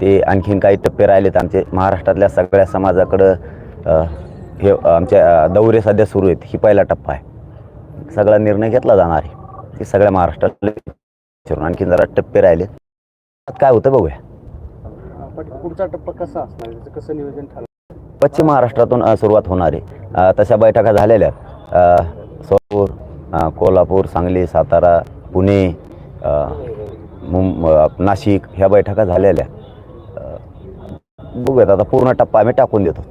ते आणखीन काही टप्पे राहिलेत आमचे. महाराष्ट्रातल्या सगळ्या समाजाकडं हे आमच्या दौरे सध्या सुरू आहेत. ही पहिला टप्पा आहे. सगळा निर्णय घेतला जाणार आहे. ते सगळ्या महाराष्ट्रातले आणखीन जरा टप्पे राहिलेत. काय होतं बघूया. पुढचा टप्पा कसा असणार? कसं नियोजन ठरलं पश्चिम महाराष्ट्रातून सुरुवात होणार आहे. तशा बैठका झालेल्या सोलापूर कोल्हापूर सांगली सातारा पुणे अ, मुं अ, नाशिक ह्या बैठका झालेल्या बघूयात आता पूर्ण टप्पा आम्ही टाकून देतो.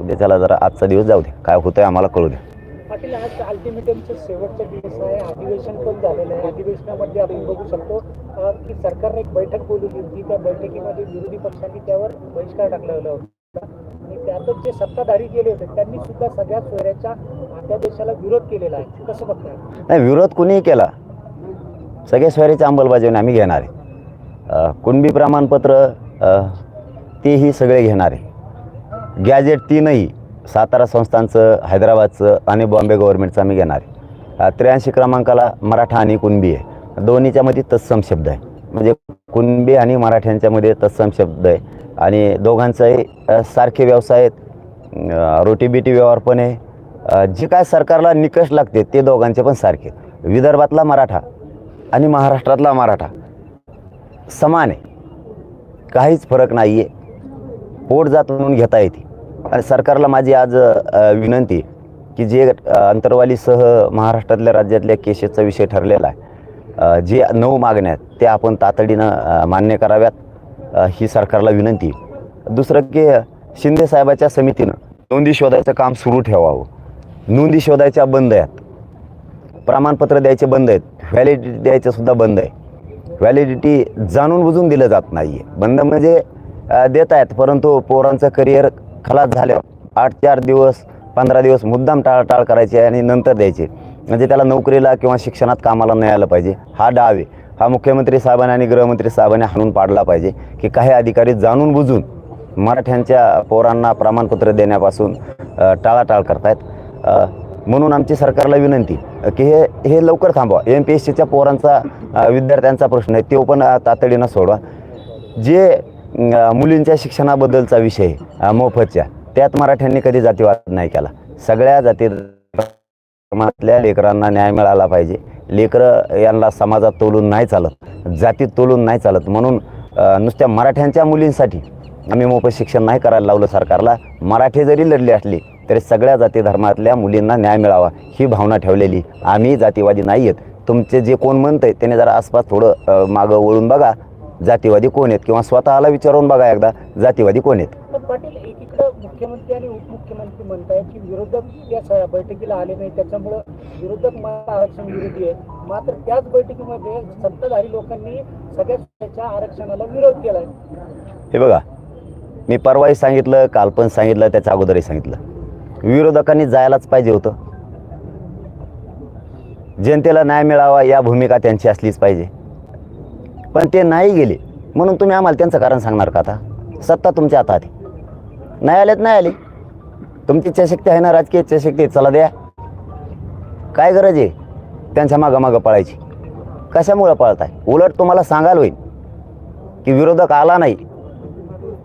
उद्याच्याला जरा आजचा दिवस जाऊ दे. काय होतंय आम्हाला कळू दे. पाटील आज अल्टिमेटमचे शेवटचा दिवस आहे. अधिवेशन पण झालेलं आहे. अधिवेशनामध्ये आपण बघू शकतो अ, की सरकारने एक बैठक बोलवली होती. त्या बैठकीमध्ये विरोधी पक्षांनी त्यावर बहिष्कार टाकलेला होता. आणि त्यातच जे सत्ताधारी गेले होते त्यांनी सुद्धा सगळ्या सोयऱ्याच्या अध्यादेशाला विरोध केलेला आहे. कसं बघताय? नाही विरोध कुणीही केला. सगळ्या स्वारीची अंमलबजावणी आम्ही घेणार आहे. अ, कुणबी प्रमाणपत्र अ, तेही सगळे घेणार. आहे गॅजेट तीनही सातारा संस्थांचं हैदराबादचं आणि बॉम्बे गव्हर्नमेंटचं आम्ही घेणार. आहे त्र्याऐंशी क्रमांकाला मराठा आणि कुणबी आहे. दोन्हीच्यामध्ये तत्सम शब्द आहे. म्हणजे कुणबी आणि मराठ्यांच्यामध्ये तत्सम शब्द आहे. आणि दोघांचाही सारखे व्यवसाय आहेत. रोटीबिटी व्यवहार पण आहे. जे काय सरकारला निकष लागते ते दोघांचे पण सारखे विदर्भातला मराठा आणि महाराष्ट्रातला मराठा समान आहे. काहीच फरक नाही आहे पोट जात म्हणून घेता येते. आणि सरकारला माझी आज विनंती की जे अंतरवालीसह महाराष्ट्रातल्या राज्यातल्या केसेसचा विषय ठरलेला आहे जे नऊ मागण्या आहेत त्या आपण तातडीनं मान्य कराव्यात ही सरकारला विनंती दुसरं की शिंदे साहेबाच्या समितीनं नोंदी शोधायचं काम सुरू ठेवावं. नोंदी शोधायच्या बंद आहेत. प्रमाणपत्र द्यायचे बंद आहेत. व्हॅलिडिटी द्यायचं सुद्धा बंद आहे. व्हॅलिडिटी जाणून बुजून दिलं जात नाही आहे बंद म्हणजे देत आहेत. परंतु पोरांचं करिअर खलास झाल्यावर आठ चार दिवस पंधरा दिवस मुद्दाम टाळटाळ करायचे आणि नंतर द्यायचे. म्हणजे त्याला नोकरीला किंवा शिक्षणात कामाला नाही आलं पाहिजे. हा डाव आहे. हा मुख्यमंत्री साहेबांनी आणि गृहमंत्री साहेबांनी हाणून पाडला पाहिजे की काही अधिकारी जाणून बुजून मराठ्यांच्या पोरांना प्रमाणपत्र देण्यापासून टाळाटाळ करतायत. म्हणून आमची सरकारला विनंती की हे हे लवकर थांबवा. एम पी एस सीच्या पोरांचा विद्यार्थ्यांचा प्रश्न आहे. तो पण तातडीनं सोडवा. जे मुलींच्या शिक्षणाबद्दलचा विषय मोफतच्या. त्यात मराठ्यांनी कधी जातीवाद नाही केला. सगळ्या जाती धर्मातल्या लेकरांना न्याय मिळाला पाहिजे. लेकरं यांना समाजात तोलून नाही चालत जातीत तोलून नाही चालत. म्हणून नुसत्या मराठ्यांच्या मुलींसाठी आम्ही मोफत शिक्षण नाही करायला लावलं सरकारला. मराठी जरी लढली असली तरी सगळ्या जाती धर्मातल्या मुलींना न्याय मिळावा ही भावना ठेवलेली. आम्ही जातीवादी नाही आहेत. तुमचे जे कोण म्हणतंय त्याने जरा आसपास थोडं मागं वळून बघा. जातीवादी कोण आहेत? किंवा स्वतःला विचारून बघा एकदा जातीवादी कोण आहेत? पाटील एकीकडे मुख्यमंत्री आणि उपमुख्यमंत्री म्हणतायत की विरोधक स- बैठकीला आले नाही त्याच्यामुळं विरोधक मराठा आरक्षण विरोधी आहे मात्र त्याच बैठकीमध्ये सत्ताधारी लोकांनी सगळ्या आरक्षणाला विरोध केलाय. हे बघा मी परवाही सांगितलं काल पण सांगितलं त्याच्या अगोदरही सांगितलं. विरोधकांनी जायलाच पाहिजे होतं. जनतेला न्याय मिळावा या भूमिका त्यांची असलीच पाहिजे. पण ते नाही गेले. म्हणून तुम्ही आम्हाला त्यांचं कारण सांगणार का आता? सत्ता तुमच्या हातात आहे. नाही आलेत नाही आले. तुमची इच्छाशक्ती आहे ना राजकीय इच्छाशक्ती चला द्या. काय गरज आहे? त्यांच्या मागं मागं पळायची. कशामुळं पळताय? उलट तुम्हाला सांगायला होईल की विरोधक आला नाही.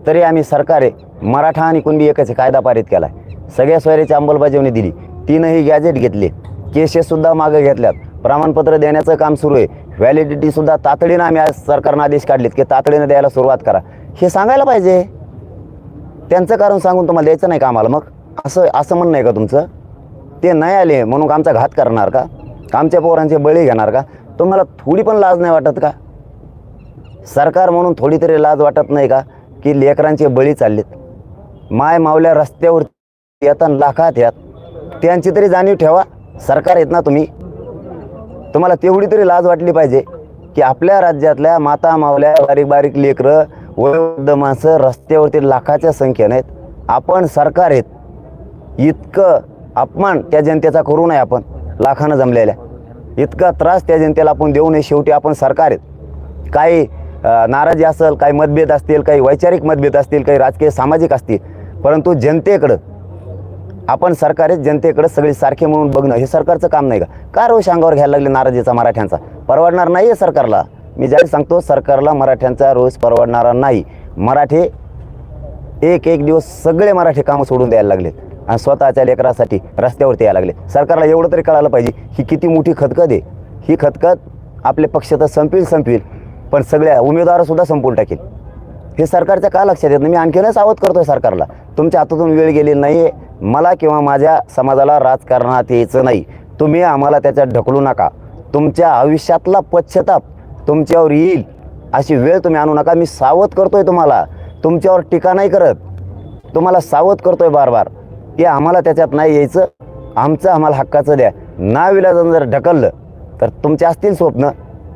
तरी आम्ही सरकार आहे. मराठा आणि कुणबी एकाचे कायदा पारित केला आहे सगळ्या सोयरीची अंमलबजावणी दिली. तीनही गॅजेट घेतले. केसेससुद्धा मागं घेतल्यात. प्रमाणपत्र देण्याचं काम सुरू आहे. व्हॅलिडिटीसुद्धा तातडीनं आम्ही आज सरकारनं आदेश काढलेत की तातडीनं द्यायला सुरुवात करा. हे सांगायला पाहिजे. त्यांचं कारण सांगून तुम्हाला द्यायचं नाही का आम्हाला मग. असं असं म्हणणं आहे का तुमचं? ते नाही आले म्हणून आमचा घात करणार का? आमच्या पोरांचे बळी घेणार का? तुम्हाला थोडी पण लाज नाही वाटत का? सरकार म्हणून थोडी तरी लाज वाटत नाही का? की लेकरांचे बळी चाललेत. माय मावल्या रस्त्यावर येतात लाखात यात. त्यांची तरी जाणीव ठेवा. सरकार येत ना तुम्ही. तुम्हाला तेवढी तरी लाज वाटली पाहिजे की आपल्या राज्यातल्या माता मावल्या बारीक बारीक लेकरं वयोवृद्ध माणसं रस्त्यावरती लाखाच्या संख्येने आहेत. आपण सरकार आहेत. इतकं अपमान त्या जनतेचा करू नये आपण लाखानं जमलेल्या. इतका त्रास त्या जनतेला आपण देऊ नये. शेवटी आपण सरकार आहेत. काही नाराजी असेल काही मतभेद असतील काही वैचारिक मतभेद असतील काही राजकीय सामाजिक असतील परंतु जनतेकडं आपण सरकार जनतेकडे सगळे सारखे म्हणून बघणं हे सरकारचं काम नाही का? का रोष अंगावर घ्यायला लागले नाराजीचा मराठ्यांचा? परवडणार नाही आहे सरकारला. मी ज्यावेळी सांगतो सरकारला मराठ्यांचा रोष परवडणारा नाही. मराठी एक एक दिवस सगळे मराठी कामं सोडून द्यायला लागलेत. आणि स्वतःच्या लेकरासाठी रस्त्यावरती यायला लागले सरकारला एवढं तरी कळायला पाहिजे ही किती मोठी खतखत आहे. ही खतखत आपले पक्ष तर संपील संपील पण सगळ्या उमेदवारसुद्धा संपून टाकेल. हे सरकारच्या का लक्षात येत नाही? मी आणखीनच आवत करतो आहे सरकारला. तुमच्या हातातून वेळ गेलेली नाही आहे मला किंवा माझ्या समाजाला राजकारणात यायचं नाही. तुम्ही आम्हाला त्याच्यात ढकलू नका. तुमच्या आयुष्यातला पश्चाताप तुमच्यावर येईल. अशी वेळ तुम्ही आणू नका. मी सावध करतोय तुम्हाला. तुमच्यावर टीका नाही करत. तुम्हाला सावध करतोय बार बार की आम्हाला त्याच्यात नाही यायचं. आमचं आम्हाला हक्काचं द्या. नाविलाजन जर ढकललं तर तुमचे असतील स्वप्न.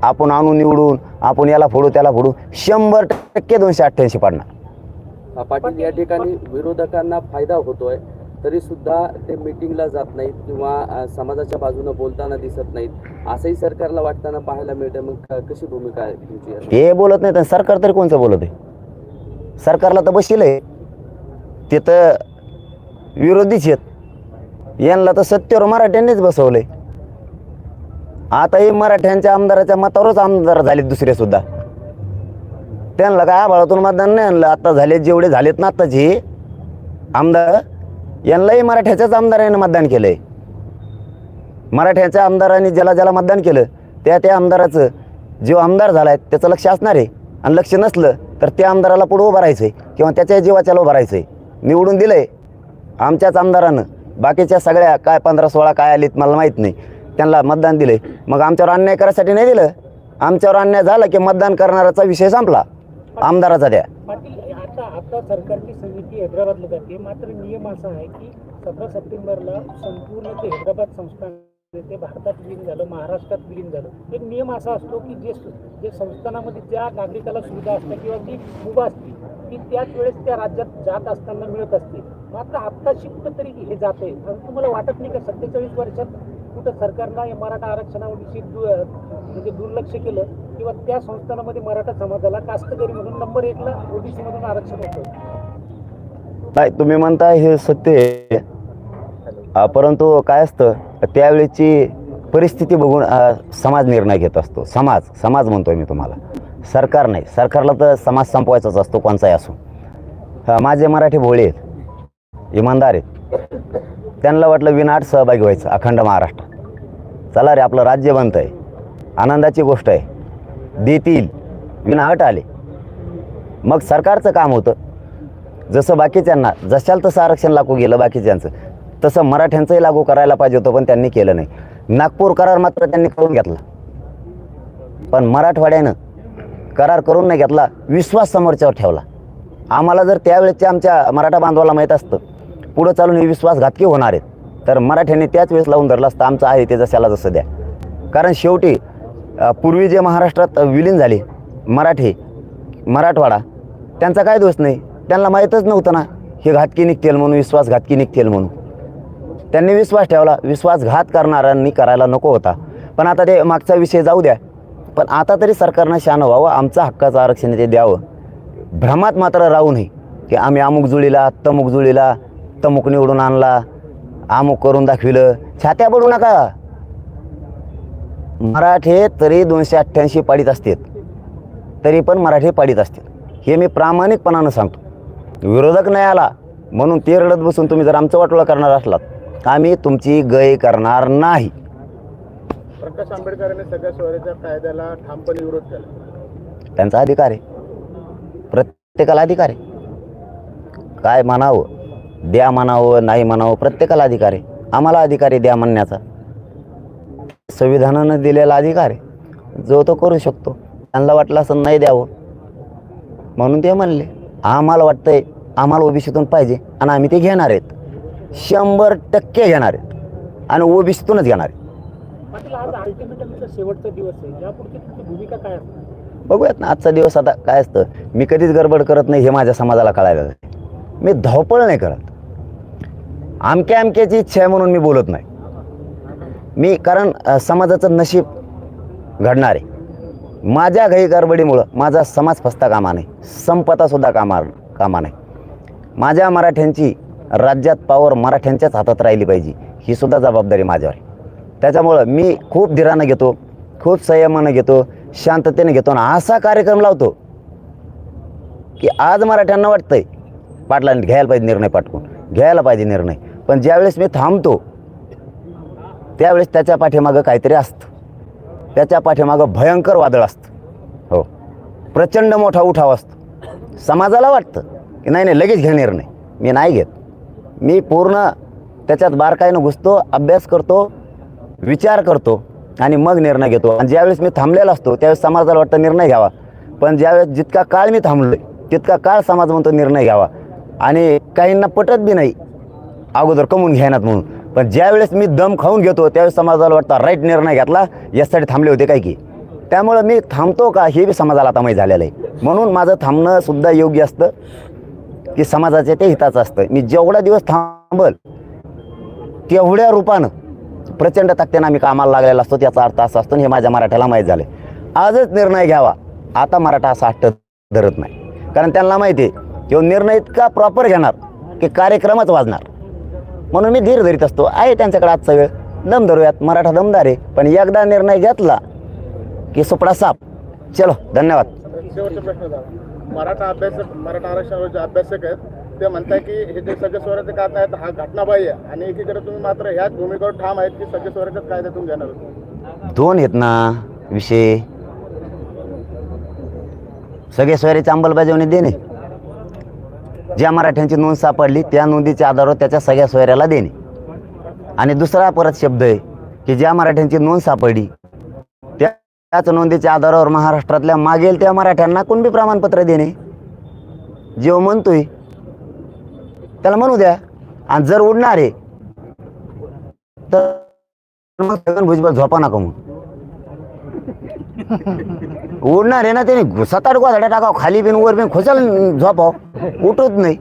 आपण आणून निवडून आपण याला फोडू त्याला फोडू. शंभर टक्के दोनशे अठ्ठ्याऐंशी पाडणार. पाटील या ठिकाणी विरोधकांना फायदा होतोय. तरी सुद्धा ते मिटिंगला जात नाहीत किंवा समाजाच्या बाजूनं बोलताना दिसत नाहीत. असंही सरकारला वाटताना पाहायला मिळतं मग कशी भूमिका आहे तुमची हे बोलत नाही तर सरकार तरी कोणचं बोलत आहे? सरकारला तर बशील आहे. ते तर विरोधीच आहेत. यांना तर सत्तेवर मराठ्यांनीच बसवलंय. आता हे मराठ्यांच्या आमदाराच्या मतावरच आमदार झालेत दुसरे सुद्धा. त्यांना काय आभाळातून मतदान नाही आणलं. आता झाले जेवढे झालेत ना आत्ताचे आमदार यांनाही मराठ्याच्याच आमदाराने मतदान केलंय. मराठ्याच्या आमदारांनी ज्याला ज्याला मतदान केलं त्या त्या आमदाराचं जो आमदार झाला आहे त्याचं लक्ष असणार आहे. आणि लक्ष नसलं तर त्या आमदाराला पुढं उभं राहायचं आहे किंवा त्याच्या जीवाच्याला उभं राहायचं आहे निवडून दिलं आहे आमच्याच आमदारानं बाकीच्या सगळ्या काय पंधरा सोळा काय आलीत मला माहीत नाही. त्यांना मतदान दिलं आहे मग आमच्यावर अन्याय करायसाठी नाही दिलं? आमच्यावर अन्याय झाला की मतदान करणाराचा विषय संपला. आमदाराचा द्या. आता आता सरकारची समिती हैदराबादला जाते. मात्र नियम असा आहे की सतरा सप्टेंबरला संपूर्ण ते हैदराबाद संस्थान ते भारतात विलीन झालं महाराष्ट्रात विलीन झालं. एक नियम असा असतो की जे जे संस्थानामध्ये ज्या नागरिकाला सुविधा असते किंवा जी मुभा असते ती त्याच वेळेस त्या राज्यात जात असताना मिळत असते. मात्र आत्ताशी तरी हे जाते तुम्हाला वाटत नाही का सत्तेचाळीस वर्षात कुठं सरकारला या मराठा आरक्षणाविषयी दु म्हणजे दुर्लक्ष केलं किंवा त्या संस्थानामध्ये मराठा समाजाला कास्तकरी म्हणून नंबर एकला ओबीसी मधून आरक्षण होतं. नाही तुम्ही म्हणताय हे सत्य आहे. परंतु काय असतं त्यावेळेची परिस्थिती बघून समाज निर्णय घेत असतो. समाज समाज म्हणतोय मी तुम्हाला. सरकार नाही. सरकारला तर समाज संपवायचाच असतो कोणचाही असो. हा, माझे मराठी भोळे आहेत. इमानदार आहेत. त्यांना वाटलं विनाट सहभागी व्हायचं अखंड महाराष्ट्र. चला रे आपलं राज्य बनतं आहे आनंदाची गोष्ट आहे. देतील. विनाहट आले. मग सरकारचं काम होतं. जसं बाकीच्यांना जशाल तसं आरक्षण लागू गेलं बाकीच्यांचं. तसं मराठ्यांचंही लागू करायला पाहिजे होतं पण त्यांनी केलं नाही. नागपूर करार मात्र त्यांनी करून घेतला. पण मराठवाड्यानं करार करून नाही घेतला विश्वास समोरच्यावर ठेवला. आम्हाला जर त्यावेळेच्या आमच्या मराठा बांधवाला माहीत असतं पुढं चालून हे विश्वासघातकी होणार आहेत. तर मराठ्यांनी त्याच वेळेस लावून धरलं असतं आमचं आहे ते जशाला जसं द्या. कारण शेवटी पूर्वी जे महाराष्ट्रात विलीन झाले मराठी मराठवाडा त्यांचा काय दोष नाही. त्यांना माहीतच नव्हतं ना हे घातकी निघतील म्हणून विश्वासघातकी निघतील म्हणून. त्यांनी विश्वास ठेवला विश्वासघात करणाऱ्यांनी करायला नको होता. पण आता ते मागचा विषय जाऊ द्या. पण आता तरी सरकारनं शान व्हावं आमचा हक्काचं आरक्षण ते द्यावं. भ्रमात मात्र राहू नये की आम्ही अमुक जुळीला तमुक जुळीला तमुक निवडून आणला अमुक करून दाखविलं. छात्या पडू नका. मराठे तरी दोनशे अठ्ठ्याऐंशी पाडीत असतात. तरी पण मराठी पाडीत असतात. हे मी प्रामाणिकपणानं सांगतो. विरोधक नाही आला म्हणून ते रडत बसून तुम्ही जर आमचं वाटोळा करणार असलात आम्ही तुमची गय करणार नाही. प्रकाश आंबेडकरांनी सगळ्या स्वराज्य कायद्याला ठामपणे विरोध केला. त्यांचा अधिकार आहे. प्रत्येकाला अधिकार आहे. काय म्हणावं? द्या म्हणावं नाही म्हणावं प्रत्येकाला अधिकार आहे. आम्हाला अधिकार आहे द्या म्हणण्याचा. संविधानानं दिलेला अधिकार आहे. जो तो करू शकतो. त्यांना वाटलं असं नाही द्यावं. म्हणून ते म्हणले आम्हाला वाटतंय आम्हाला ओबीसीतून पाहिजे आणि आम्ही ते घेणार आहेत. शंभर टक्के घेणार आहेत. आणि ओबीसीतूनच घेणार आहेत. बघूयात ना आजचा दिवस आता काय असतं? मी कधीच गडबड करत नाही हे माझ्या समाजाला कळायला मी धावपळ नाही करत. आमक्या आमक्याची इच्छा आहे म्हणून मी बोलत नाही. मी कारण समाजाचं नशीब घडणार आहे. माझ्या घाई गडबडीमुळं माझा समाज फसता कामा नाही संपतासुद्धा कामा कामा नाही माझ्या मराठ्यांची राज्यात पावर मराठ्यांच्याच हातात राहिली पाहिजे ही सुद्धा जबाबदारी माझ्यावर आहे. त्याच्यामुळं मी खूप धीरानं घेतो खूप संयमानं घेतो शांततेने घेतो आणि असा कार्यक्रम लावतो की आज मराठ्यांना वाटतंय पाटलांनी घ्यायला पाहिजे निर्णय पाठवून घ्यायला पाहिजे निर्णय. पण ज्यावेळेस मी थांबतो त्यावेळेस त्याच्या पाठीमागं काहीतरी असतं. त्याच्या पाठीमागं भयंकर वादळ असतं. हो. प्रचंड मोठा उठाव असतो. समाजाला वाटतं की नाही नाही लगेच घ्या निर्णय मी नाही घेत. मी पूर्ण त्याच्यात बारकाईनं घुसतो अभ्यास करतो विचार करतो आणि मग निर्णय घेतो. आणि ज्यावेळेस मी थांबलेला असतो त्यावेळेस समाजाला वाटतं निर्णय घ्यावा. पण ज्यावेळेस जितका काळ मी थांबलो तितका काळ समाज म्हणतो निर्णय घ्यावा. आणि काहींना पटत बी नाही अगोदर कमवून घ्यायनात म्हणून. पण ज्यावेळेस मी दम खाऊन घेतो त्यावेळेस समाजाला वाटतं राईट निर्णय घेतला यासाठी थांबले होते काय की? त्यामुळं मी थांबतो का हे बी समाजाला आता माहीत झालेलं आहे. म्हणून माझं थांबणं सुद्धा योग्य असतं की समाजाचे ते हिताचं असतं. मी जेवढा दिवस थांबल तेवढ्या रूपानं प्रचंड तक्त्यानं आम्ही कामाला लागलेला असतो त्याचा अर्थ असा असतो हे माझ्या मराठ्याला माहीत झालं आजच निर्णय घ्यावा. आता मराठा असा हट्ट धरत नाही. कारण त्यांना माहिती आहे की निर्णय इतका प्रॉपर घेणार की कार्यक्रमच वाजणार. म्हणून मी धीर धरीत असतो. आहे त्यांच्याकडे आजचा वेळ. दम धरूयात. मराठा दमदार आहे. पण एकदा निर्णय घेतला की सुपडा साप. चलो धन्यवाद. शेवटचा प्रश्न झाला. मराठा अभ्यासक मराठा आरक्षणावर जे अभ्यासक आहेत ते म्हणताय की हे जे सगळे स्वराज्य कायदा आहेत हा घटनाबाह्य आहे. आणि एकीकडे तुम्ही मात्र ह्याच भूमिकेवर ठाम आहेत की सगळे स्वराज्यात कायद्यातून घेणार दोन आहेत ना विषय. सगळे सोयरीची अंमलबजावणी देणे. ज्या मराठ्यांची नोंद सापडली त्या नोंदीच्या आधारावर त्याच्या सगळ्या सोयऱ्याला देणे. आणि दुसरा परत शब्द आहे की ज्या मराठ्यांची नोंद सापडली त्या त्याच नोंदीच्या आधारावर महाराष्ट्रातल्या मागेल त्या मराठ्यांना कुणबी प्रमाणपत्र देणे? जेव म्हणतोय त्याला म्हणू द्या. आणि जर उडणार आहे तर मग छगन भुजबळ झोपा नका मग उडणार आहे ना त्याने सात आठ गोधाड्या टाकाव. खाली बिन वर बिन खोचाल झोपाव. उठत नाही.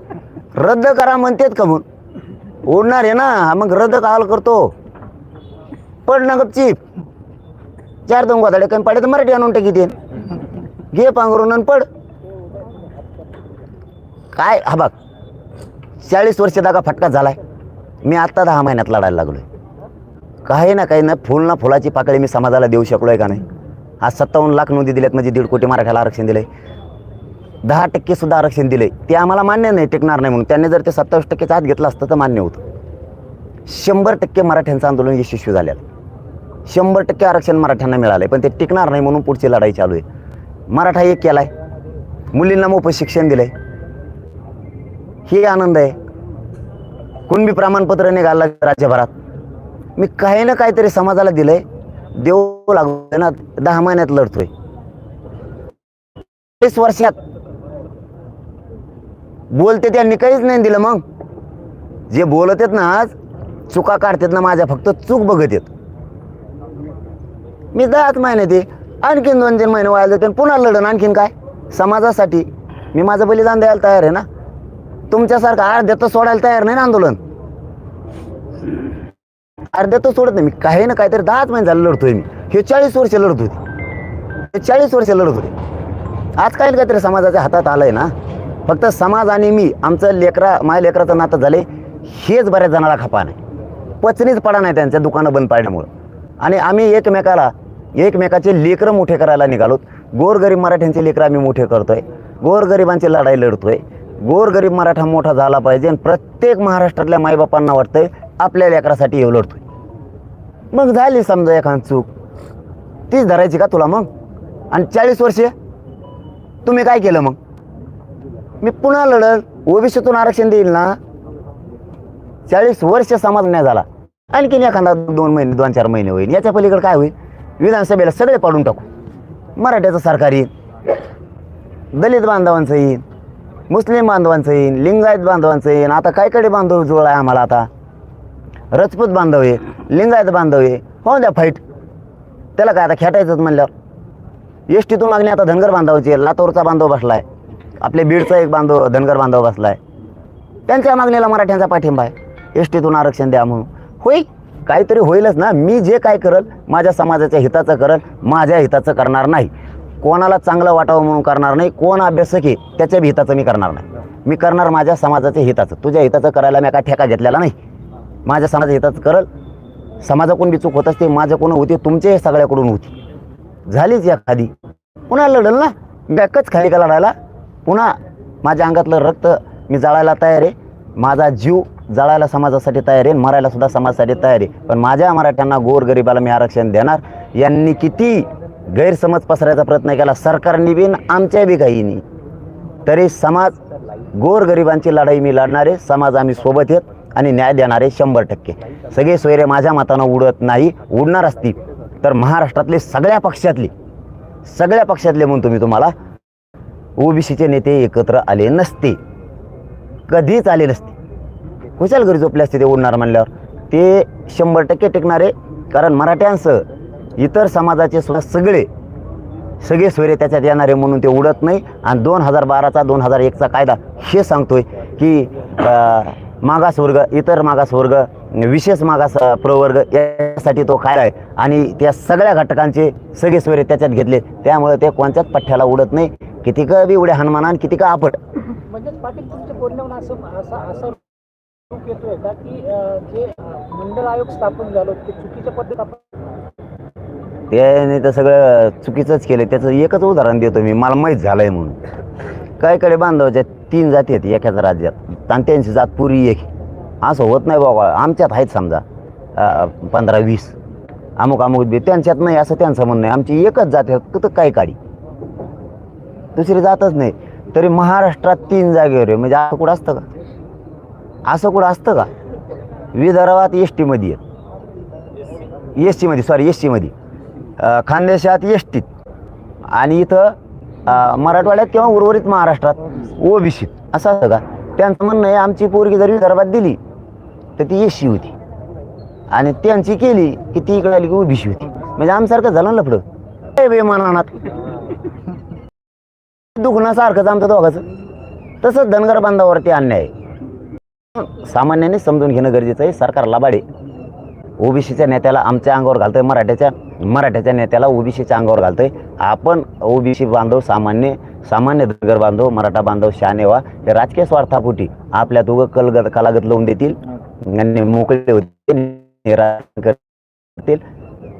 रद्द करा म्हणतेत का मग उडणार आहे ना. मग रद्द काल करतो? पड ना गपचीप चार दोन गोधाडे कमी पाडे तर मराठी आणून टाकी ते. घे पांघरून पड. काय? हा बघ. चाळीस वर्ष दागा फटका झालाय. मी आत्ता दहा महिन्यात लढायला लागलोय. काही ना काही ना फुल ना फुलाची पाकळी मी समाजाला देऊ शकलोय का नाही? आज सत्तावन्न लाख नोंदी दिल्यात म्हणजे दीड कोटी मराठ्याला आरक्षण दिलंय. दहा टक्के सुद्धा आरक्षण दिलंय. ते आम्हाला मान्य नाही टिकणार नाही म्हणून. त्यांनी जर ते सत्तावीस टक्केचा आत घेतला असतं तर मान्य होतं. शंभर टक्के मराठ्यांचं आंदोलन यशस्वी झालेलं शंभर टक्के आरक्षण मराठ्यांना मिळालंय पण ते टिकणार नाही म्हणून पुढची लढाई चालू आहे. मराठा एक केलाय. मुलींना मोफत शिक्षण दिलंय. हे आनंद आहे. कुणबी प्रमाणपत्र निघालं राज्यभरात. मी काही ना काहीतरी समाजाला दिलंय. देऊ लागतोय ना दहा महिन्यात लढतोय. वीस वर्षात. बोलते त्यांनी काहीच नाही दिलं मग. जे बोलत आहेत ना आज चुका काढतात ना माझ्या फक्त चूक बघत आहेत. मी दहाच महिने ते आणखीन दोन तीन महिने व्हायला देते आणि पुन्हा लढण आणखीन काय? समाजासाठी. मी माझं बलिदान द्यायला तयार आहे ना. तुमच्यासारखं अर्ध्यातच सोडायला तयार नाही ना आंदोलन. अर्ध्यातच सोडत नाही. मी काही ना काहीतरी दहाच महिने झालं लढतोय मी. हे चाळीस वर्ष लढत होते. हे चाळीस वर्ष लढत होते. आज काही ना काहीतरी समाजाच्या हातात आलंय ना. फक्त समाज आणि मी आमचं लेकरा माझ्या लेकराचं नातं झाले हेच बऱ्याच जणाला खपा नाही. पचनीच पडा नाही त्यांच्या दुकानं बंद पाडल्यामुळं आणि आम्ही एकमेकाला एकमेकाचे लेकरं मोठे करायला निघालोत. गोरगरीब मराठ्यांचे लेकरं आम्ही मोठे करतोय. गोरगरिबांची लढाई लढतोय. गोरगरीब मराठा मोठा झाला पाहिजे आणि प्रत्येक महाराष्ट्रातल्या माईबापांना वाटतंय आपल्या लेकरासाठी येऊ लढतोय मग झाली समजा एखाद चूक. तीच धरायची का तुला मग? आणि चाळीस वर्षे? तुम्ही काय केलं मग? मी पुन्हा लढल ओबीसीतून आरक्षण देईल ना? चाळीस वर्ष समाज नाही झाला. आणखीन एखादा दोन महिने दोन चार महिने होईल. याच्या पलीकडे काय होईल? विधानसभेला सगळे पाडून टाकू. मराठ्याचं सरकार येईल. दलित बांधवांचं येईल. मुस्लिम बांधवांचं येईल. लिंगायत बांधवांचं येईल. आता काय कडे बांधव जुळ आहे आम्हाला आता? रजपूत बांधव आहे लिंगायत बांधव आहे. हो द्या फाईट त्याला काय आता खेटायचंच म्हणल्यावर एस टीतून मागणी आता धनगर बांधवाची आहे लातूरचा बांधव बसला आहे आपल्या बीडचा एक बांधव धनगर बांधव बसला आहे त्यांच्या मागणीला मराठ्यांचा पाठिंबा आहे. एस टीतून आरक्षण द्या म्हणून. होईल काहीतरी होईलच ना. मी जे काय करल माझ्या समाजाच्या हिताचं करल माझ्या हिताचं करणार नाही. कोणाला चांगलं वाटावं म्हणून करणार नाही. कोण अभ्यासक आहे त्याच्या बी हिताचं मी करणार नाही. मी करणार माझ्या समाजाच्या हिताचं. तुझ्या हिताचं करायला मी काय ठेका घेतलेला नाही. माझ्या समाजाच्या हिताचं करल. समाजाकडून बी चूक होत असते माझ्याकडून होती तुमचे सगळ्याकडून होती. झालीच या खादी पुन्हा लढल ना. बॅकच खाली का लढायला पुन्हा माझ्या अंगातलं रक्त मी जाळायला तयार आहे. माझा जीव जाळायला समाजासाठी तयार आहे. मरायला सुद्धा समाजासाठी तयार आहे. पण माझ्या मराठ्यांना गोरगरिबाला मी आरक्षण देणार. यांनी किती गैरसमज पसरायचा प्रयत्न केला. सरकारने बी आमच्या बी काही नाही तरी समाज गोरगरिबांची लढाई मी लढणार आहे. समाज आम्ही सोबत येत आणि न्याय देणारे शंभर टक्के. सगळे सोयरे माझ्या मतानं उडत नाही. उडणार असतील. तर महाराष्ट्रातले सगळ्या पक्षातले सगळ्या पक्षातले म्हणतो मी तुम्हाला ओबीसीचे नेते एकत्र आले नसते. कधीच आले नसते. कुशाल घरी झोपले असते ते उडणार म्हणल्यावर. ते शंभर टक्के टिकणारे. कारण मराठ्यांसह इतर समाजाचे सुद्धा सगळे सगळे सोयरे त्याच्यात येणारे म्हणून ते उडत नाही. आणि दोन हजार बाराचा दोन हजार एकचा कायदा हे सांगतोय की मागासवर्ग इतर मागासवर्ग विशेष मागास प्रवर्ग यासाठी तो काय आहे? आणि त्या सगळ्या घटकांचे सगळे सोयरे त्याच्यात घेतले. त्यामुळे ते कोणत्याच पठ्ठ्याला उडत नाही. किती का बी उड्या हनुमान आणि किती का आपट. त्याने तर सगळं चुकीचंच केलं त्याचं एकच उदाहरण देतो मी. मला माहीत झालंय म्हणून. काय कडे बांधवाच्या तीन जाती आहेत एकाच राज्यात. आणि त्यांची जात पुरी एक. असं होत नाही बाबा. आमच्यात आहेत समजा पंधरा वीस. अमुक अमुक बी. त्यांच्यात नाही असं त्यांचं म्हणणं आहे. आमची एकच जात आहे तर काय काढी दुसरी जातच नाही. तरी महाराष्ट्रात तीन जागेवर आहे म्हणजे असं कुठं असतं का? असं कुठं असतं का? विदर्भात एस टीमध्ये आहे एस टीमध्ये सॉरी एस टीमध्ये खानदेशात एस टीत आणि इथं मराठवाड्यात किंवा उर्वरित महाराष्ट्रात ओबीसीत असं असतं का? त्यांचं म्हणणं आहे आमची पोरगी जर विदर्भात दिली तर ती येशी होती. आणि त्यांची केली की ती इकडे आली की उभीशी होती. म्हणजे आमसारखं झालं ना लफडं? काय बेमानात आमचं दोघाचं. तसंच धनगर बांधावरती अन्याय. आहे. सामान्याने समजून घेणं गरजेचं आहे सरकार लाबाडे. ओबीसीच्या नेत्याला आमच्या अंगावर घालतोय मराठ्याच्या मराठ्याच्या नेत्याला ओबीसीच्या अंगावर घालतोय. आपण ओबीसी बांधव सामान्य सामान्य धनगर बांधव मराठा बांधव व्हा हे राजकीय स्वार्थापोटी आपल्या दोघं कलगत कलागत लावून देतील. आणि मोकळे होतील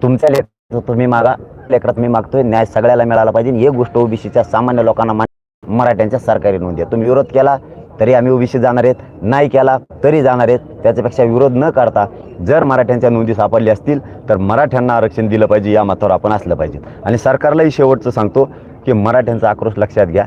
तुमच्या लेकराचं तुम्ही मागा लेकरात मी मागतोय न्याय सगळ्याला मिळाला पाहिजे. ही गोष्ट ओबीसीच्या सामान्य लोकांना मान मराठ्यांच्या सरकारी नोंदी आहे तुम्ही विरोध केला तरी आम्ही ओबीसी जाणार आहेत. नाही केला तरी जाणार आहेत. त्याच्यापेक्षा विरोध न करता जर मराठ्यांच्या नोंदी सापडली असतील तर मराठ्यांना आरक्षण दिलं पाहिजे या मतावर आपण असलं पाहिजे. आणि सरकारलाही शेवटचं सांगतो की मराठ्यांचा आक्रोश लक्षात घ्या.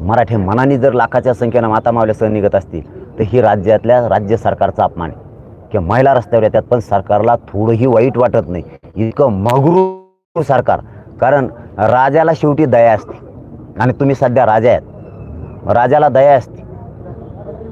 मराठी मनाने जर लाखाच्या संख्येनं माता मावल्यासह निघत असतील तर ही राज्यातल्या राज्य सरकारचा अपमान आहे. की महिला रस्त्यावर येतात पण सरकारला थोडंही वाईट वाटत नाही. इतकं मगरू सरकार. कारण राजाला शेवटी दया असते. आणि तुम्ही सध्या राजा आहेत. राजाला दया असते.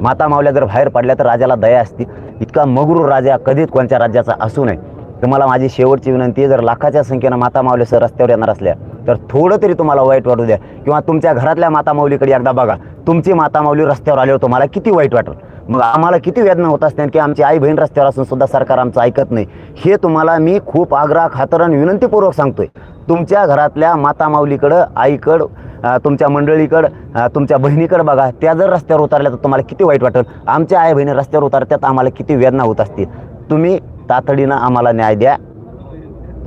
माता मावल्या जर बाहेर पडल्या तर राजाला दया असते. इतका मगरूर राजा कधीच कोणत्या राज्याचा असू नये. तुम्हाला माझी शेवटची विनंती आहे जर लाखाच्या संख्येनं माता मावल्यासह रस्त्यावर येणार असल्या तर थोडं तरी तुम्हाला वाईट वाटू द्या. किंवा तुमच्या घरातल्या माता माऊलीकडे एकदा बघा तुमची माता माऊली रस्त्यावर आल्यावर तुम्हाला किती वाईट वाटेल? मग आम्हाला किती वेदना होत असते की आमची आई बहीण रस्त्यावर असून सुद्धा सरकार आमचं ऐकत नाही? हे तुम्हाला मी खूप आग्रह खातर आणि विनंतीपूर्वक सांगतोय. तुमच्या घरातल्या माता माऊलीकडं आईकडं तुमच्या मंडळीकडं तुमच्या बहिणीकडं बघा त्या जर रस्त्यावर उतरल्या तर तुम्हाला किती वाईट वाटेल? आमच्या आई बहिणी रस्त्यावर उतरत्यात आम्हाला किती वेदना होत असतील? तुम्ही तातडीनं आम्हाला न्याय द्या.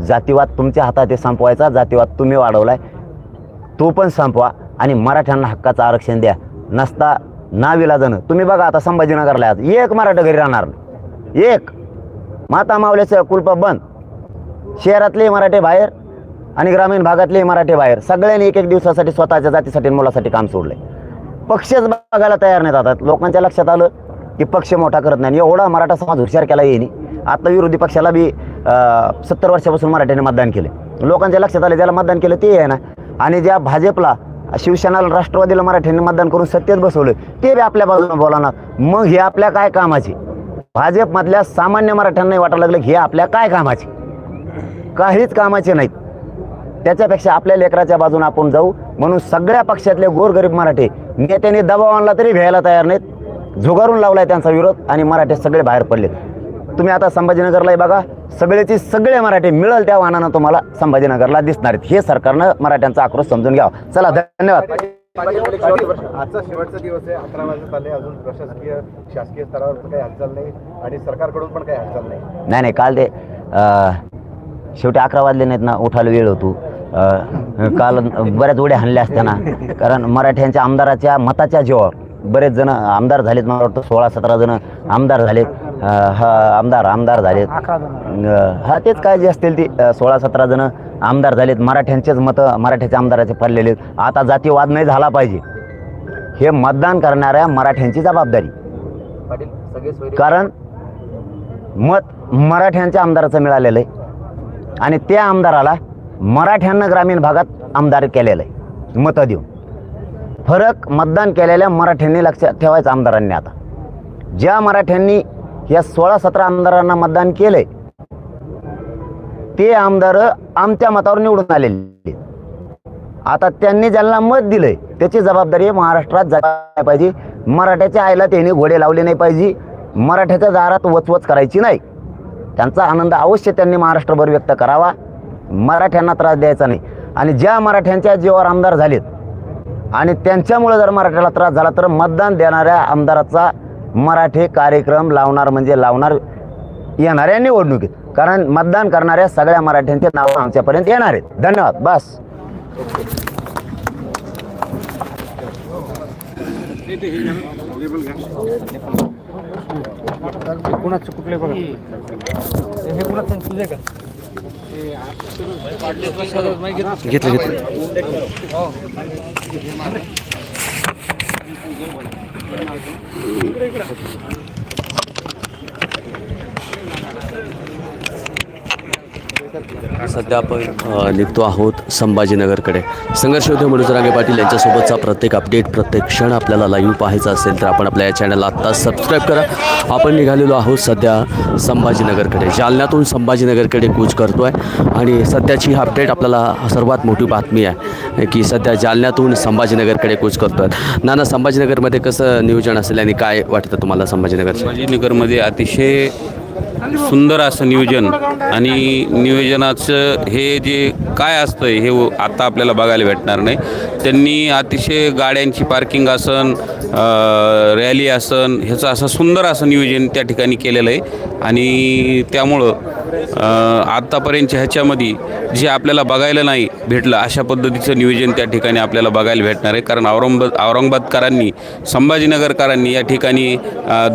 जातीवाद तुमच्या हातात आहे संपवायचा जातीवाद तुम्ही वाढवलाय. तो पण संपवा आणि मराठ्यांना हक्काचं आरक्षण द्या. नसता नाविलाजानं तुम्ही बघा आता संभाजीनगरला आज. एक मराठा घरी राहणार एक. माता मावल्याचं कुलप बंद. शहरातले मराठे बाहेर आणि ग्रामीण भागातले मराठे बाहेर. सगळ्यांनी एक एक दिवसासाठी स्वतःच्या जातीसाठी मुलासाठी काम सोडलंय. पक्षच बघायला तयार नाहीत आता. लोकांच्या लक्षात आलं की पक्ष मोठा करत नाही. एवढा मराठा समाज हुशार केला येईनी. आता विरोधी पक्षाला बी सत्तर वर्षापासून मराठ्याने मतदान केले. लोकांच्या लक्षात आलं ज्याला मतदान केलं ते आहे ना. आणि ज्या भाजपला शिवसेनाला राष्ट्रवादीला मराठ्यांनी मतदान करून सत्तेत बसवलं ते बी आपल्या बाजूने बोलाणार मग हे आपल्या काय कामाचे? भाजपमधल्या सामान्य मराठ्यांनाही वाटायला लागलं की हे आपल्या काय कामाचे? काहीच कामाचे नाहीत. त्याच्यापेक्षा आपल्या लेकराच्या बाजूने आपण जाऊ. म्हणून सगळ्या पक्षातले गोरगरीब मराठे नेत्याने दबाव आणला तरी घ्यायला तयार नाहीत. झुगारून लावलाय त्यांचा विरोध आणि मराठे सगळे बाहेर पडले तुम्ही आता संभाजीनगरलाही बघा. सगळेचे सगळे मराठे मिळल त्या वाहनानं तुम्हाला संभाजीनगरला दिसणार आहेत. हे सरकारनं मराठ्यांचा आक्रोश समजून घ्यावा. चला धन्यवाद. आजचा शेवटचा दिवस आहे. अकरा वाजत आले. अजून प्रशासकीय शासकीय स्तरावर पण काही हालचाल नाही आणि सरकारकडून पण काही हालचाल नाही. नाही नाही काल ते शेवटी अकरा वाजले नाहीत ना उठायला वेळ होतो. काल बऱ्याच उड्या हाणल्या असत्याना कारण मराठ्यांच्या आमदाराच्या मताच्या जीवावर बरेच जण आमदार झालेत. मला वाटतं सोळा सतरा जण आमदार झालेत. हा आमदार आमदार झालेत. हा तेच काय जे असतील ती. सोळा सतरा जण आमदार झालेत. मराठ्यांचेच मतं मराठ्याच्या आमदाराचे पडलेले आहेत. आता जातीवाद नाही झाला पाहिजे. हे मतदान करणाऱ्या मराठ्यांची जबाबदारी. कारण मत मराठ्यांच्या आमदाराचं मिळालेलं आहे. आणि त्या आमदाराला मराठ्यांना ग्रामीण भागात आमदार केलेलं आहे. मतं देऊन. फरक मतदान केलेल्या मराठ्यांनी लक्षात ठेवायचं आमदारांनी आता. ज्या मराठ्यांनी या सोळा सतरा आमदारांना मतदान केलंय. ते आमदार आमच्या मतावर निवडून आलेले आता त्यांनी ज्यांना मत दिलंय त्याची जबाबदारी महाराष्ट्रात जायला पाहिजे. मराठ्याच्या आईला त्यांनी घोडे लावले नाही पाहिजे. मराठ्याच्या दारात वचवच करायची नाही. त्यांचा आनंद अवश्य त्यांनी महाराष्ट्रभर व्यक्त करावा. मराठ्यांना त्रास द्यायचा नाही. आणि ज्या मराठ्यांच्या जीवावर आमदार झालेत आणि त्यांच्यामुळे जर मराठ्याला त्रास झाला तर मतदान देणाऱ्या आमदाराचा मराठी कार्यक्रम लावणार म्हणजे लावणार येणाऱ्या निवडणुकीत. कारण मतदान करणाऱ्या सगळ्या मराठ्यांचे नाव आमच्यापर्यंत येणार आहेत. धन्यवाद. बस. कुणाचं कुठले बघा. हे कुणाचं तुझे का? घेतलं घेतलं. 그래 그래. सध्या आपण निघतो आहोत संभाजीनगरकडे. संघर्ष योद्धे मनोज रांगे पाटील यांच्यासोबतचा प्रत्येक अपडेट प्रत्येक क्षण आपल्याला लाईव्ह पाहायचा असेल तर आपण आपल्या या चॅनलला आत्ता सबस्क्राईब करा. आपण निघालेलो आहोत सध्या संभाजीनगरकडे. जालन्यातून संभाजीनगरकडे कूच करतो आहे आणि सध्याची ही अपडेट आपल्याला सर्वात मोठी बातमी आहे की सध्या जालन्यातून संभाजीनगरकडे कूच करतो आहे नाना संभाजीनगरमध्ये कसं नियोजन असेल आणि काय वाटतं तुम्हाला संभाजीनगर संभाजीनगरमध्ये अतिशय सुंदर असं नियोजन आणि नियोजनाचं हे जे काय असतं हे आता आपल्याला बघायला भेटणार नाही. त्यांनी अतिशय गाड्यांची पार्किंग असन रॅली असन ह्याचं असं सुंदर असं नियोजन त्या ठिकाणी केलेलं आहे. आणि त्यामुळं आत्तापर्यंतच्या ह्याच्यामध्ये जे आपल्याला बघायला नाही भेटलं अशा पद्धतीचं नियोजन त्या ठिकाणी आपल्याला बघायला भेटणार आहे. कारण औरंगाबाद औरंगाबादकरांनी संभाजीनगरकरांनी या ठिकाणी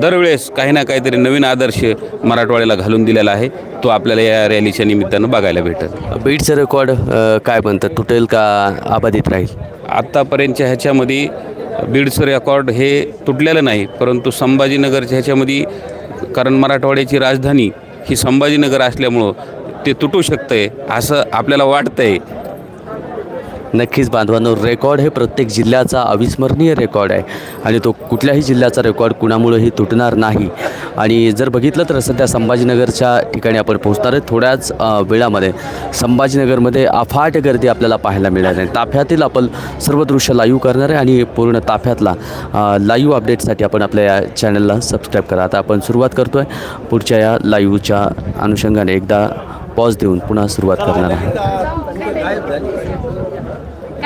दरवेळेस काही ना काहीतरी नवीन आदर्श मराठवाड्याला घालून दिलेला आहे. तो आपल्याला या रॅलीच्या निमित्तानं बघायला भेटत बीडचं रेकॉर्ड काय म्हणतात तुटेल का अबाधित राहील? आत्तापर्यंतच्या ह्याच्यामध्ये बीडचं रेकॉर्ड हे तुटलेलं नाही परंतु संभाजीनगरच्या ह्याच्यामध्ये कारण मराठवाड्याची राजधानी ही संभाजीनगर असल्यामुळं ते तुटू शकतं आहे असं आपल्याला वाटतं आहे नक्कीच बांधवांनो रेकॉर्ड हे प्रत्येक जिल्ह्याचा अविस्मरणीय रेकॉर्ड आहे. आणि तो कुठल्याही जिल्ह्याचा रेकॉर्ड कुणामुळेही तुटणार नाही. आणि जर बघितलं तर सध्या संभाजीनगरच्या ठिकाणी आपण पोहोचणार आहे थोड्याच वेळामध्ये. संभाजीनगरमध्ये अफाट गर्दी आपल्याला पाहायला मिळणार आहे. ताफ्यातील आपण सर्व दृश्य लाईव्ह करणार आहे आणि पूर्ण ताफ्यातला लाईव्ह अपडेटसाठी आपण आपल्या या चॅनलला सबस्क्राईब करा. आता आपण सुरुवात करतो आहे पुढच्या या लाईव्हच्या अनुषंगाने एकदा पॉज देऊन पुन्हा सुरुवात करणार आहे.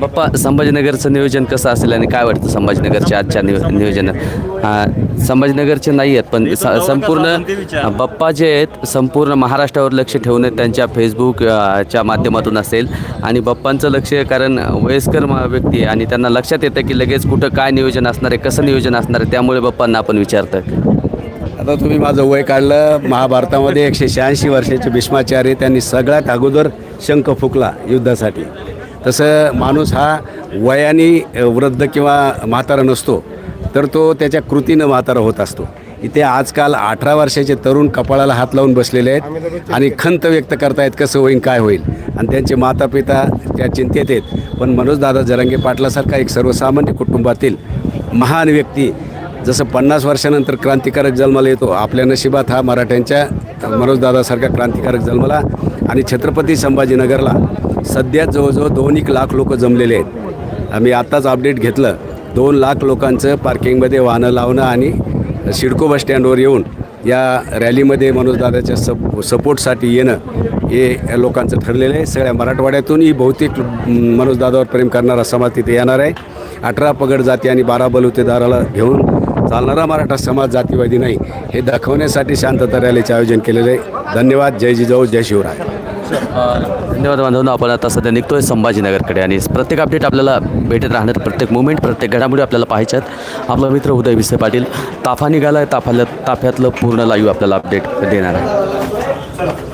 बाप्पा संभाजीनगरचं नियोजन कसं असेल आणि काय वाटतं संभाजीनगरच्या आजच्या नियो नियोजनात? संभाजीनगरचे नाही आहेत पण स- संपूर्ण बाप्पा जे आहेत संपूर्ण महाराष्ट्रावर लक्ष ठेवणं त्यांच्या फेसबुकच्या माध्यमातून असेल. आणि बाप्पांचं लक्ष कारण वयस्कर व्यक्ती आणि त्यांना लक्षात येतं की लगेच कुठं काय नियोजन असणार आहे कसं नियोजन असणार आहे त्यामुळे बाप्पांना आपण विचारतं आता तुम्ही माझं वय काढलं महाभारतामध्ये एकशे शहाऐंशी वर्षाचे भीष्माचार्य त्यांनी सगळ्यात अगोदर शंख फुकला युद्धासाठी. तसं माणूस हा वयाने वृद्ध किंवा म्हातारा नसतो तर तो त्याच्या कृतीनं म्हातारा होत असतो. इथे आजकाल अठरा वर्षाचे तरुण कपाळाला हात लावून बसलेले आहेत आणि खंत व्यक्त करतायत कसं होईल काय होईल. आणि त्यांचे माता पिता त्या चिंतेत आहेत. पण मनोजदादा जरांगे पाटलासारखा एक सर्वसामान्य कुटुंबातील महान व्यक्ती जसं पन्नास वर्षानंतर क्रांतिकारक जन्माला येतो आपल्या नशिबात हा मराठ्यांच्या मनोजदादासारखा क्रांतिकारक जन्मला आणि छत्रपती संभाजीनगरला सध्या जवळजवळ दोन एक लाख लोक जमलेले आहेत. आम्ही आत्ताच अपडेट घेतलं. दोन लाख लोकांचं पार्किंगमध्ये वाहनं लावणं आणि सिडको बस स्टँडवर येऊन या रॅलीमध्ये मनोजदादाच्या सप सपोर्टसाठी येणं हे लोकांचं ठरलेलं आहे. सगळ्या मराठवाड्यातूनही बहुतेक मनोजदादावर प्रेम करणारा समाज तिथे येणार आहे. अठरा पगड जाती आणि बारा बलुतेदाराला घेऊन चालणारा मराठा समाज जातीवादी नाही. हे दाखवण्यासाठी शांतता रॅलीचे आयोजन केलेलं आहे. धन्यवाद. जय जिजाऊ. जय शिवराय. धन्यवाद बांधवांनो. आपण आता सध्या निघतोय संभाजीनगरकडे आणि प्रत्येक अपडेट आपल्याला भेटत राहणार प्रत्येक मुवमेंट प्रत्येक घडामोडी आपल्याला पाहायच्यात आपला मित्र उदय विसे पाटील ताफा निघाला आहे ताफाला ताफ्यातलं पूर्ण लाईव्ह आपल्याला अपडेट देणार आहे.